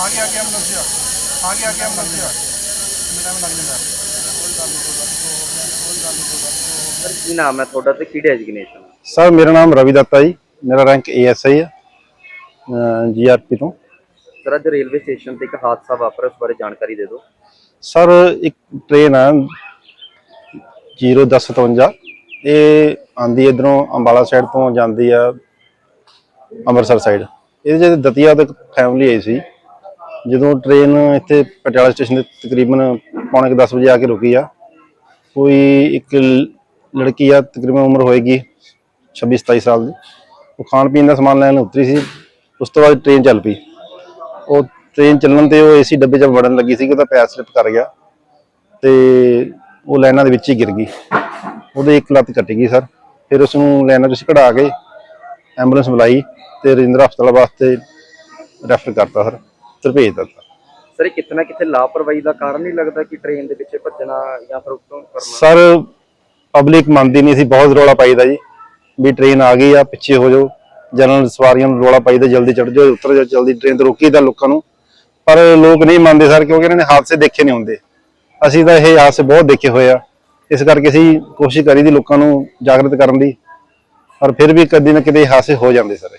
ਆਗੇ ਆਗੇ ਐਂਬੂਲੈਂਸ ਆ ਆਗੇ ਆਗੇ ਐਂਬੂਲੈਂਸ ਆ ਮੇਰਾ ਲੱਗ ਜਾਂਦਾ। ਕੋਈ ਗੱਲ ਨਹੀਂ ਕੋਈ ਗੱਲ ਨਹੀਂ ਕੋਈ ਗੱਲ ਨਹੀਂ। ਸਰ ਕੀ ਨਾਮ ਹੈ ਤੁਹਾਡਾ ਤੇ ਕਿਹੜੀ ਡੈਜ਼ਿਗਨੇਸ਼ਨ ਸਰ ਮੇਰਾ ਨਾਮ ਰਵੀ ਦੱਤਾ ਜੀ। ਮੇਰਾ ਰੈਂਕ ਏਐਸਆਈ ਹੈ। ਜੀਆਰਪੀ ਤੋਂ। ਸਰ ਅੱਜ ਰੇਲਵੇ ਸਟੇਸ਼ਨ ਤੇ ਇੱਕ ਹਾਦਸਾ ਵਾਪਰਿਆ ਉਸ ਬਾਰੇ ਜਾਣਕਾਰੀ ਦੇ ਦਿਓ। ਸਰ ਇੱਕ ਟ੍ਰੇਨ ਹੈ 01057 ਇਹ ਆਂਦੀ ਇਧਰੋਂ ਅੰਬਾਲਾ ਸਾਈਡ ਤੋਂ ਜਾਂਦੀ ਆ ਅੰਮ੍ਰਿਤਸਰ ਸਾਈਡ ਇਹਦੇ ਚ ਦਤੀਆ ਤੋਂ ਫੈਮਿਲੀ ਆਈ ਸੀ। ਜਦੋਂ ਟ੍ਰੇਨ ਇੱਥੇ ਪਟਿਆਲਾ ਸਟੇਸ਼ਨ ਦੇ ਤਕਰੀਬਨ ਪੌਣੇ 10 ਵਜੇ ਆ ਕੇ ਰੁਕੀ ਆ, ਕੋਈ ਇੱਕ ਲ- ਲੜਕੀ ਆ, ਤਕਰੀਬਨ ਉਮਰ ਹੋਏਗੀ 26 27 ਸਾਲ ਦੀ। ਉਹ ਖਾਣ ਪੀਣ ਦਾ ਸਮਾਨ ਲੈਣ ਉਤਰੀ ਸੀ, ਉਸ ਤੋਂ ਬਾਅਦ ਟ੍ਰੇਨ ਚੱਲ ਪਈ। ਉਹ ਟ੍ਰੇਨ ਚੱਲਣ ਤੇ ਉਹ ਏਸੀ ਡੱਬੇ 'ਚ ਵੜਨ ਲੱਗੀ ਸੀ ਕਿ ਉਹਦਾ ਪੈਰ ਸਲਿਪ ਕਰ ਗਿਆ ਤੇ ਉਹ ਲਾਈਨਾਂ ਦੇ ਵਿੱਚ ਹੀ ਗਿਰ ਗਈ। ਉਹਦੇ ਇੱਕ ਲੱਤ ਕੱਟ ਗਈ ਸਰ। ਫਿਰ ਉਸ ਨੂੰ ਲਾਈਨਾਂ ਵਿੱਚ ਕਢਾ ਕੇ ਐਂਬੂਲੈਂਸ ਬੁਲਾਈ ਤੇ ਰਜਿੰਦਰਾ ਹਸਪਤਾਲ ਵਾਸਤੇ ਰੈਫਰ ਕਰਤਾ ਸਰ। ਤੇ ਭੇਜ ਦਿੱਤਾ। ਸਰ ਇਹ ਕਿਤੇ ਕਿਤੇ ਲਾਪਰਵਾਹੀ ਦਾ ਕਾਰਨ ਨਹੀਂ ਲੱਗਦਾ ਕਿ ਟ੍ਰੇਨ ਦੇ ਪਿੱਛੇ ਭੱਜਣਾ ਜਾਂ ਫਿਰ ਉੱਤੋਂ ਕਰਨਾ ਸਰ ਪਬਲਿਕ ਮੰਨਦੀ ਨਹੀਂ ਸੀ ਬਹੁਤ ਰੌਲਾ ਪਾਈਦਾ ਜੀ। ਵੀ ਟ੍ਰੇਨ ਆ ਗਈ ਆ ਪਿੱਛੇ ਹੋ ਜਾਓ। ਜਨਰਲ ਸਵਾਰੀਆਂ ਨੂੰ ਰੌਲਾ ਪਾਈਦਾ ਜਲਦੀ ਚੜ੍ਹ ਜਾਓ ਉਤਰ ਜਾਓ ਜਲਦੀ ਟ੍ਰੇਨ ਤੇ ਰੋਕੀਦਾ ਲੋਕਾਂ ਨੂੰ। ਪਰ ਲੋਕ ਨਹੀਂ ਮੰਨਦੇ ਸਰ ਕਿਉਂਕਿ ਇਹਨਾਂ ਨੇ ਹਾਦਸੇ ਦੇਖੇ ਨਹੀਂ ਹੁੰਦੇ। ਅਸੀਂ ਤਾਂ ਇਹ ਹਾਦਸੇ ਬਹੁਤ ਦੇਖੇ ਹੋਏ ਆ। ਇਸ ਕਰਕੇ ਅਸੀਂ ਕੋਸ਼ਿਸ਼ ਕਰੀ ਦੀ ਲੋਕਾਂ ਨੂੰ ਜਾਗਰਤ ਕਰਨ ਦੀ। ਪਰ ਫਿਰ ਵੀ ਕਦੀ ਨਾ ਕਦੇ ਹਾਦਸੇ ਹੋ ਜਾਂਦੇ ਸਰ।